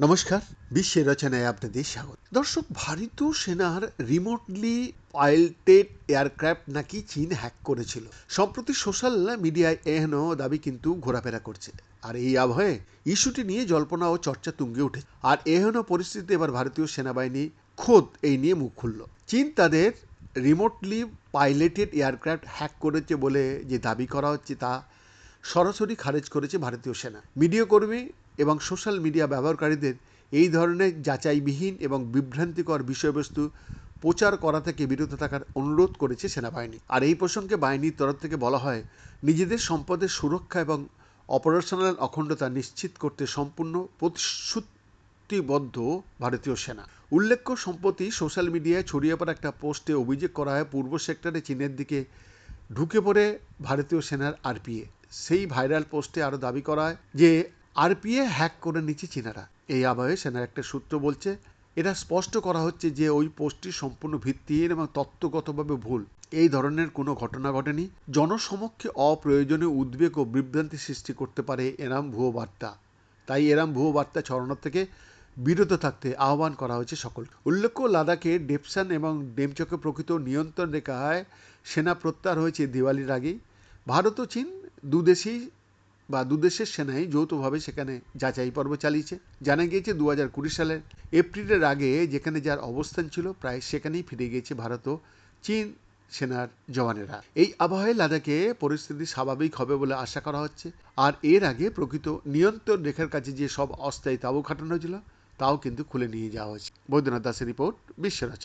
নমস্কার, বিশ্বের রচনায় আপনাদের স্বাগত। দর্শক, ভারতীয় সেনার রিমোটলি পাইলটেড এয়ারক্রাফট নাকি চীন হ্যাক করেছিল। সম্প্রতি সোশ্যাল মিডিয়ায় এহেন দাবি কিন্তু ঘোরাফেরা করছে। আর এই আবহে ইস্যুটি নিয়ে জল্পনা ও চর্চা তুঙ্গে উঠে আর এহেন পরিস্থিতিতে এবার ভারতীয় সেনাবাহিনী খোদ এই নিয়ে মুখ খুলল। চীন তাদের রিমোটলি পাইলটেড এয়ারক্রাফট হ্যাক করেছে বলে যে দাবি করা হচ্ছে, তা সরাসরি খারিজ করেছে ভারতীয় সেনা। মিডিয়া কর্মী এবং সোশ্যাল মিডিয়া ব্যবহারকারীদের এই ধরনের যাচাইবিহীন এবং বিভ্রান্তিকর বিষয়বস্তু প্রচার করা থেকে বিরত থাকার অনুরোধ করেছে সেনাবাহিনী। আর এই প্রসঙ্গে বাহিনীর তরফ থেকে বলা হয়, নিজেদের সম্পদের সুরক্ষা এবং অপারেশনাল অখণ্ডতা নিশ্চিত করতে সম্পূর্ণ প্রতিশ্রুতিবদ্ধ ভারতীয় সেনা। উল্লেখ্য, সম্প্রতি সোশ্যাল মিডিয়ায় ছড়িয়ে পড়া একটা পোস্টে অভিযোগ করা হয়, পূর্ব সেক্টরে চীনের দিকে ঢুকে পড়ে ভারতীয় সেনার আরপিএ। সেই ভাইরাল পোস্টে আরও দাবি করা হয় যে, আরপিএ হ্যাক করে নিচ্ছে চীনারা। এই আবহে সেনার একটা সূত্র বলছে, এটা স্পষ্ট করা হচ্ছে যে, ওই পোস্টটি সম্পূর্ণ ভিত্তিহীন এবং তত্ত্বগতভাবে ভুল। এই ধরনের কোনো ঘটনা ঘটেনি। জনসমক্ষে অপ্রয়োজনীয় উদ্বেগ ও বিভ্রান্তি সৃষ্টি করতে পারে এরাম ভুয়ো বার্তা। তাই এরাম ভুয়ো বার্তা ছড়ানোর থেকে বিরত থাকতে আহ্বান করা হয়েছে সকল উল্লেখ্য, লাদাখে ডেপসান এবং ডেমচকে প্রকৃত নিয়ন্ত্রণ রেখায় সেনা প্রত্যাহার হয়েছে দিওয়ালির আগেই। ভারত ও চীন দুদেশেই বা দুদেশের সেনাই যৌথভাবে সেখানে যাচাই পর্ব চালিয়েছে। জানা গিয়েছে দু হাজার কুড়ি সালের এপ্রিলের আগে যেখানে যার অবস্থান ছিল, প্রায় সেখানেই ফিরে গিয়েছে ভারত ও চীন সেনার জওয়ানেরা। এই আবহাওয়ায় লাদাখে পরিস্থিতি স্বাভাবিক হবে বলে আশা করা হচ্ছে। আর এর আগে প্রকৃত নিয়ন্ত্রণ রেখার কাছে যে সব অস্থায়ী তাবু খাটানো হয়েছিল তাও কিন্তু খুলে নিয়ে যাওয়া হয়েছে। বৈদ্যনাথ দাসের রিপোর্ট বিশ্বরচনা